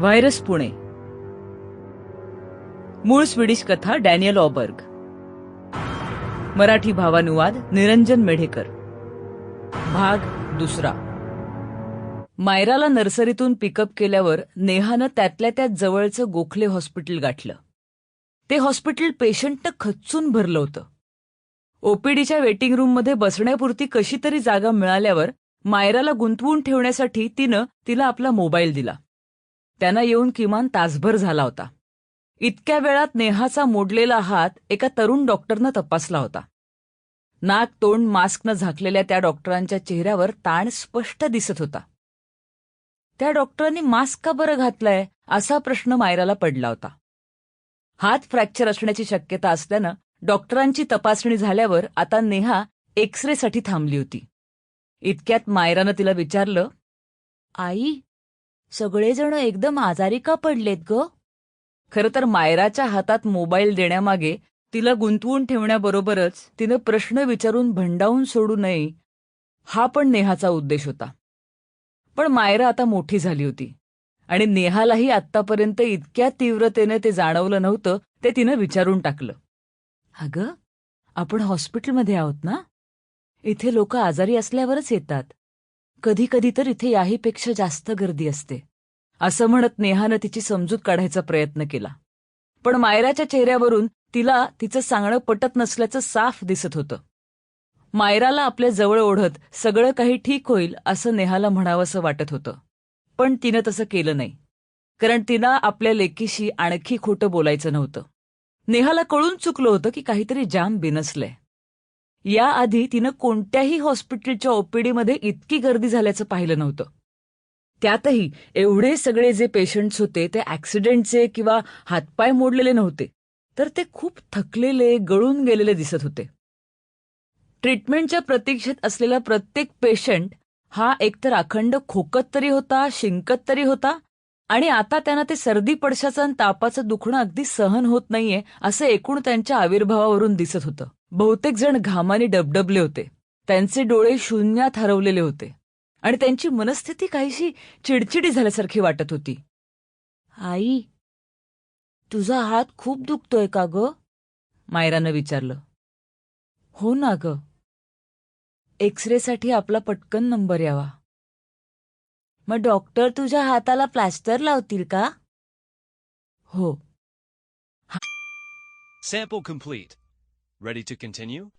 Virus Pune. मूळ Swedish कथा Daniel Aberg. Marathi भावानुवाद निरंजन मेढेकर. भाग दुसरा. मायराला नर्सरीतून पिकअप केल्यावर नेहानं त्यातल्या त्यात जवळचं गोखले हॉस्पिटल गाठलं. ते हॉस्पिटल पेशंटनं खच्चून भरलं होतं. ओपीडीच्या वेटिंग रूममध्ये बसण्यापुरती कशी तरी जागा मिळाल्यावर मायराला गुंतवून ठेवण्यासाठी तिनं तिला आपला मोबाईल दिला. त्यांना येऊन किमान तासभर झाला होता. इतक्या वेळात नेहाचा मोडलेला हात एका तरुण डॉक्टरनं तपासला होता. नाक तोंड मास्कनं झाकलेल्या त्या डॉक्टरांच्या चेहऱ्यावर ताण स्पष्ट दिसत होता. त्या डॉक्टरांनी मास्क का बरं घातलाय? असा प्रश्न मायराला पडला होता. हात फ्रॅक्चर असण्याची शक्यता असल्यानं डॉक्टरांची तपासणी झाल्यावर आता नेहा एक्सरेसाठी थांबली होती. इतक्यात मायरानं तिला विचारलं आई सगळेजण एकदम आजारी का पडलेत ग? खरं तर मायराच्या हातात मोबाईल देण्यामागे तिला गुंतवून ठेवण्याबरोबरच तिनं प्रश्न विचारून भंडावून सोडू नये हा पण नेहाचा उद्देश होता. पण मायरा आता मोठी झाली होती आणि नेहालाही आत्तापर्यंत इतक्या तीव्रतेने ते जाणवलं नव्हतं ते तिनं विचारून टाकलं. अगं आपण हॉस्पिटलमध्ये आहोत ना? इथे लोक आजारी असल्यावरच येतात. कधी कधी तर इथे याहीपेक्षा जास्त गर्दी असते. असं म्हणत नेहानं तिची समजूत काढायचा प्रयत्न केला. पण मायराच्या चेहऱ्यावरून तिला तिचं सांगणं पटत नसल्याचं साफ दिसत होतं. मायराला आपल्या जवळ ओढत सगळं काही ठीक होईल असं नेहाला म्हणावंसं वाटत होतं. पण तिनं तसं केलं नाही. कारण तिनं आपल्या लेकीशी आणखी खोटं बोलायचं नव्हतं. नेहाला कळून चुकलं होतं की काहीतरी जाम बिनसलंय. याआधी तिनं कोणत्याही हॉस्पिटलच्या ओपीडीमध्ये इतकी गर्दी झाल्याचं पाहिलं नव्हतं. त्यातही एवढे सगळे जे पेशंट्स होते ते ऍक्सिडेंटचे किंवा हातपाय मोडलेले नव्हते तर ते खूप थकलेले गळून गेलेले दिसत होते. ट्रीटमेंटच्या प्रतीक्षेत असलेला प्रत्येक पेशंट हा एकतर अखंड खोकत तरी होता शिंकत तरी होता आणि आता त्यांना ते सर्दी पडशाचं आणि तापाचं दुखणं अगदी सहन होत नाहीये असं एकूण त्यांच्या आविर्भावावरून दिसत होतं. बहुतेक जण घामाने डबडबले होते. त्यांचे डोळे शून्यात हरवलेले होते. आणि त्यांची मनस्थिती काहीशी चिडचिडी झाल्यासारखी वाटत होती. आई तुझा हात खूप दुखतोय का ग? मायरानं विचारलं. हो ना ग. एक्सरेसाठी आपला पटकन नंबर यावा. मग डॉक्टर तुझ्या हाताला प्लास्टर लावतील का? हो. Sample complete. Ready to continue?